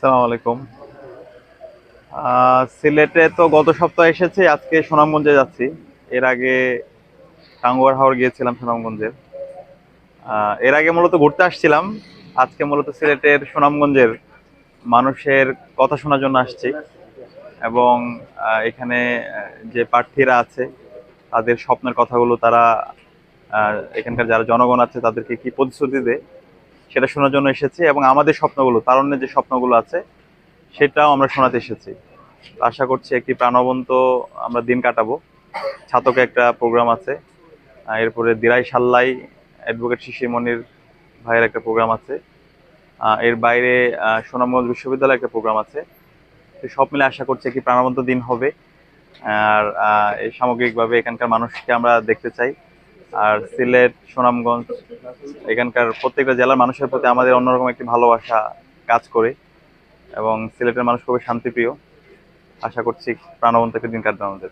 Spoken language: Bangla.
সালাম আলাইকুম। সিলেটে তো গত সপ্তাহে এসেছি, আজকে সুনামগঞ্জে যাচ্ছি। এর আগে টাঙ্গুয়ার হাওর গিয়েছিলাম সুনামগঞ্জের। এর আগে মূলত ঘুরতে আসছিলাম। আজকে মূলত সিলেটের সুনামগঞ্জের মানুষের কথা শোনার জন্য আসছি এবং এখানে যে প্রার্থীরা আছে, তাদের স্বপ্নের কথাগুলো তারা এখানকার যারা জনগণ আছে, তাদেরকে কি প্রতিশ্রুতি দেয়? সেটা শোনার জন্য এসেছি এবং আমাদের স্বপ্নগুলো, তারণ্যের যে স্বপ্নগুলো আছে, সেটাও আমরা শোনাতে এসেছি। আশা করছি একটি প্রাণবন্ত আমরা দিন কাটাবো। ছাতকে একটা প্রোগ্রাম আছে এরপরে দিরাই সাল্লাই অ্যাডভোকেট শিশিরমণির ভাইয়ের একটা প্রোগ্রাম আছে। এর বাইরে সুনামগঞ্জ বিশ্ববিদ্যালয়ের একটা প্রোগ্রাম আছে। তো সব মিলে আশা করছি একটি প্রাণবন্ত দিন হবে। আর এই সামগ্রিকভাবে এখানকার মানুষকে আমরা দেখতে চাই। আর সিলেট, সুনামগঞ্জ, এখানকার প্রত্যেকটা জেলার মানুষের প্রতি আমাদের অন্যরকম একটি ভালোবাসা কাজ করে এবং সিলেটের মানুষ খুবই শান্তিপ্রিয়। আশা করছি প্রাণবন্ত একটি দিন কাটবে আমাদের।